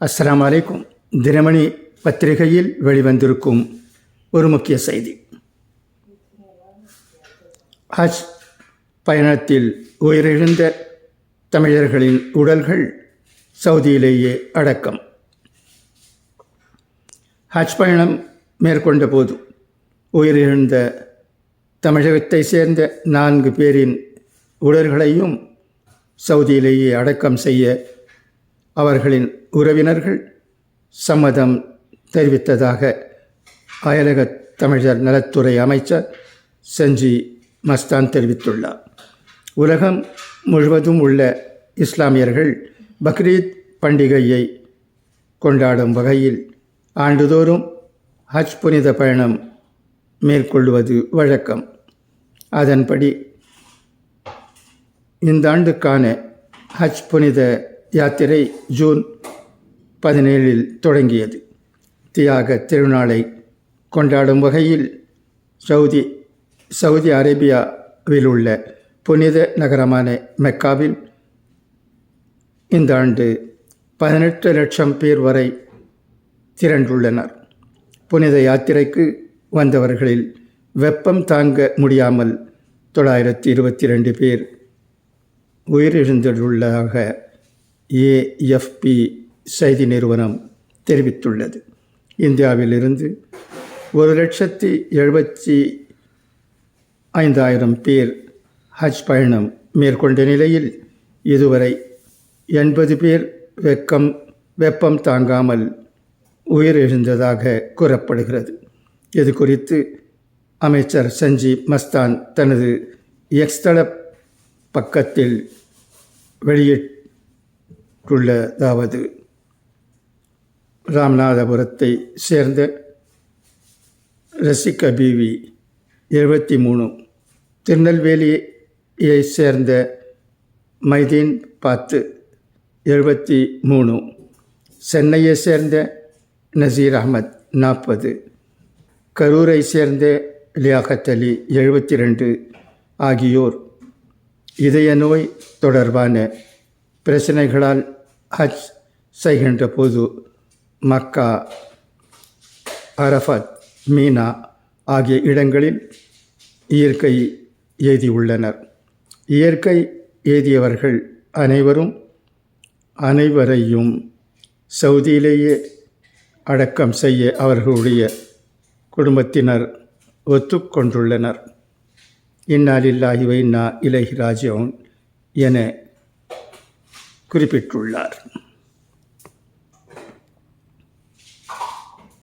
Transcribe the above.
அஸ்லாம் அலைக்கும் தினமணி பத்திரிகையில் வெளிவந்திருக்கும் ஒரு முக்கிய செய்தி. ஹஜ் பயணத்தில் உயிரிழந்த தமிழர்களின் உடல்கள் சவுதியிலேயே அடக்கம். ஹஜ் பயணம் மேற்கொண்ட போது உயிரிழந்த தமிழகத்தை சேர்ந்த நான்கு பேரின் உடல்களையும் சவுதியிலேயே அடக்கம் செய்ய அவர்களின் உறவினர்கள் சம்மதம் தெரிவித்ததாக அயலக தமிழர் நலத்துறை அமைச்சர் செஞ்சி மஸ்தான் தெரிவித்துள்ளார். உலகம் முழுவதும் உள்ள இஸ்லாமியர்கள் பக்ரீத் பண்டிகையை கொண்டாடும் வகையில் ஆண்டுதோறும் ஹஜ் புனித பயணம் மேற்கொள்வது வழக்கம். அதன்படி இந்த ஆண்டுக்கான ஹஜ் புனித யாத்திரை ஜூன் பதினேழில் தொடங்கியது. தியாக திருநாளை கொண்டாடும் வகையில் சவுதி சவுதி அரேபியாவில் உள்ள புனித நகரமான மெக்காவில் இந்த ஆண்டு பதினெட்டு லட்சம் பேர் வரை திரண்டுள்ளனர். புனித யாத்திரைக்கு வந்தவர்களில் வெப்பம் தாங்க முடியாமல் தொள்ளாயிரத்தி இருபத்தி ரெண்டு பேர் உயிரிழந்துள்ளதாக ஏஎஃப்பி செய்தி நிறுவனம் தெரிவித்துள்ளது. இந்தியாவிலிருந்து ஒரு லட்சத்தி எழுபத்தி ஐந்தாயிரம் பேர் ஹஜ் பயணம் மேற்கொண்ட நிலையில் இதுவரை எண்பது பேர் வெக்கம் வெப்பம் தாங்காமல் உயிரிழந்ததாக கூறப்படுகிறது. இது குறித்து அமைச்சர் சஞ்சீப் மஸ்தான் தனது எக்ஸ்தள பக்கத்தில் வெளியிட்டு வெளியிட்டுள்ளதாவது ராமநாதபுரத்தை சேர்ந்த ரசிகா பிவி எழுபத்தி மூணு திருநெல்வேலியை சேர்ந்த மைதீன் பாத்து எழுபத்தி மூணு சென்னையை சேர்ந்த நசீர் அகமத் நாற்பது. கரூரை சேர்ந்த லியாகத் அலி எழுபத்தி ரெண்டு ஆகியோர் இதய நோய் தொடர்பான பிரச்சனைகளால் ஹஜ் செய்கின்ற போது மக்கா அரஃபத் மீனா ஆகிய இடங்களில் இயற்கை எய்தியுள்ளனர் இயற்கை எய்தியவர்கள் அனைவரும் அனைவரையும் சவுதியிலேயே அடக்கம் செய்ய அவர்களுடைய குடும்பத்தினர் ஒத்துக்கொண்டுள்ளனர் இன்னாலில்லாஹி வைன்னா இலஹி ராஜியோன் என குறிப்பிட்டுள்ளார்.